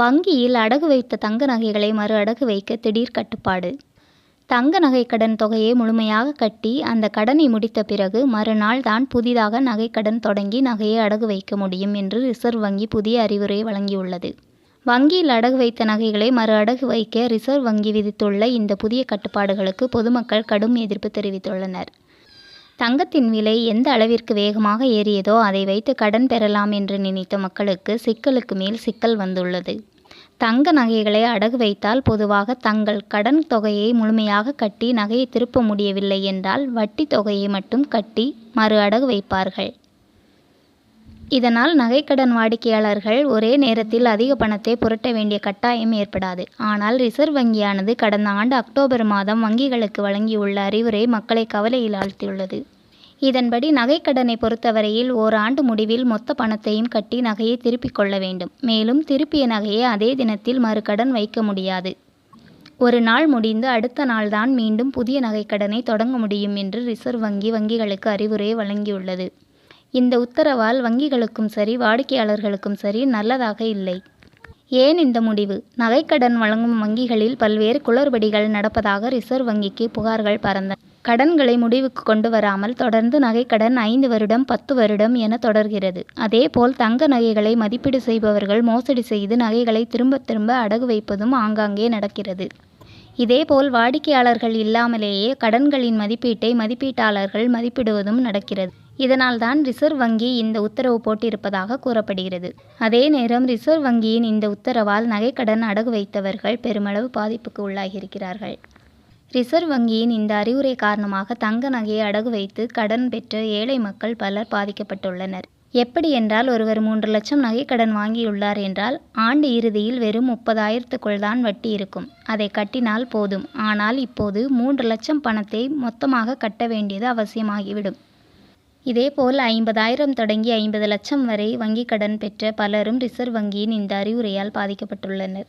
வங்கியில் அடகு வைத்த தங்க நகைகளை மறு அடகு வைக்க திடீர் கட்டுப்பாடு. தங்க நகை கடன் தொகையை முழுமையாக கட்டி அந்த கடனை முடித்த பிறகு மறுநாள் தான் புதிதாக நகைக்கடன் தொடங்கி நகையை அடகு வைக்க முடியும் என்று ரிசர்வ் வங்கி புதிய அறிவுரை வழங்கியுள்ளது. வங்கியில் அடகு வைத்த நகைகளை மறு அடகு வைக்க ரிசர்வ் வங்கி விதித்துள்ள இந்த புதிய கட்டுப்பாடுகளுக்கு பொதுமக்கள் கடும் எதிர்ப்பு தெரிவித்துள்ளனர். தங்கத்தின் விலை எந்த அளவிற்கு வேகமாக ஏறியதோ அதை வைத்து கடன் பெறலாம் என்று நினைத்த மக்களுக்கு சிக்கலுக்கு மேல் சிக்கல் வந்துள்ளது. தங்க நகைகளை அடகு வைத்தால் பொதுவாக தங்கள் கடன் தொகையை முழுமையாக கட்டி நகையை திருப்ப முடியவில்லை என்றால் வட்டி தொகையை மட்டும் கட்டி மறு அடகு வைப்பார்கள். இதனால் நகைக்கடன் வாடிக்கையாளர்கள் ஒரே நேரத்தில் அதிக பணத்தை புரட்ட வேண்டிய கட்டாயம் ஏற்படாது. ஆனால் ரிசர்வ் வங்கியானது கடந்த ஆண்டு அக்டோபர் மாதம் வங்கிகளுக்கு வழங்கியுள்ள அறிவுரை மக்களை கவலையில் ஆழ்த்தியுள்ளது. இதன்படி நகைக்கடனை பொறுத்தவரையில் ஓராண்டு முடிவில் மொத்த பணத்தையும் கட்டி நகையை திருப்பிக் கொள்ள வேண்டும். மேலும் திருப்பிய நகையை அதே தினத்தில் மறுகடன் வைக்க முடியாது. ஒரு நாள் முடிந்து அடுத்த நாள்தான் மீண்டும் புதிய நகைக்கடனை தொடங்க முடியும் என்று ரிசர்வ் வங்கி வங்கிகளுக்கு அறிவுரை வழங்கியுள்ளது. இந்த உத்தரவால் வங்கிகளுக்கும் சரி வாடிக்கையாளர்களுக்கும் சரி நல்லதாக இல்லை. ஏன் இந்த முடிவு? நகைக்கடன் வழங்கும் வங்கிகளில் பல்வேறு குளறுபடிகள் நடப்பதாக ரிசர்வ் வங்கிக்கு புகார்கள் பறந்தன கடன்களை முடிவுக்கு கொண்டு வராமல் தொடர்ந்து நகைக்கடன் ஐந்து வருடம் பத்து வருடம் என தொடர்கிறது. அதேபோல் தங்க நகைகளை மதிப்பீடு செய்பவர்கள் மோசடி செய்து நகைகளை திரும்ப திரும்ப அடகு வைப்பதும் ஆங்காங்கே நடக்கிறது. இதேபோல் வாடிக்கையாளர்கள் இல்லாமலேயே கடன்களின் மதிப்பீட்டை மதிப்பீட்டாளர்கள் மதிப்பிடுவதும் நடக்கிறது. இதனால்தான் ரிசர்வ் வங்கி இந்த உத்தரவு போட்டிருப்பதாக கூறப்படுகிறது. அதே நேரம் ரிசர்வ் வங்கியின் இந்த உத்தரவால் நகைக்கடன் அடகு வைத்தவர்கள் பெருமளவு பாதிப்புக்கு உள்ளாகியிருக்கிறார்கள். ரிசர்வ் வங்கியின் இந்த அறிவுரை காரணமாக தங்க நகையை அடகு வைத்து கடன் பெற்ற ஏழை மக்கள் பலர் பாதிக்கப்பட்டுள்ளனர். எப்படி என்றால் ஒருவர் மூன்று லட்சம் நகைக்கடன் வாங்கியுள்ளார் என்றால் ஆண்டு இறுதியில் வெறும் முப்பதாயிரத்துக்குள் தான் வட்டி இருக்கும். அதை கட்டினால் போதும். ஆனால் இப்போது மூன்று லட்சம் பணத்தை மொத்தமாக கட்ட வேண்டியது அவசியமாகிவிடும். இதேபோல் ஐம்பதாயிரம் தொடங்கி ஐம்பது லட்சம் வரை வங்கிக் கடன் பெற்ற பலரும் ரிசர்வ் வங்கியின் இந்த அறிவுரையால் பாதிக்கப்பட்டுள்ளனர்.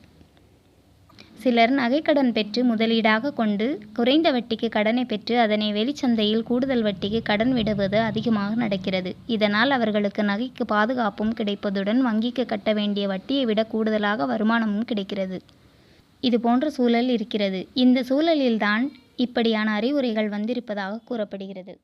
சிலர் நகைக்கடன் பெற்று முதலீடாக கொண்டு குறைந்த வட்டிக்கு கடனை பெற்று அதனை வெளிச்சந்தையில் கூடுதல் வட்டிக்கு கடன் விடுவது அதிகமாக நடக்கிறது. இதனால் அவர்களுக்கு நகைக்கு பாதுகாப்பும் கிடைப்பதுடன் வங்கிக்கு கட்ட வேண்டிய வட்டியை விட கூடுதலாக வருமானமும் கிடைக்கிறது. இது போன்ற சூழல் இருக்கிறது. இந்த சூழலில்தான் இப்படியான அறிவுரைகள் வந்திருப்பதாக கூறப்படுகிறது.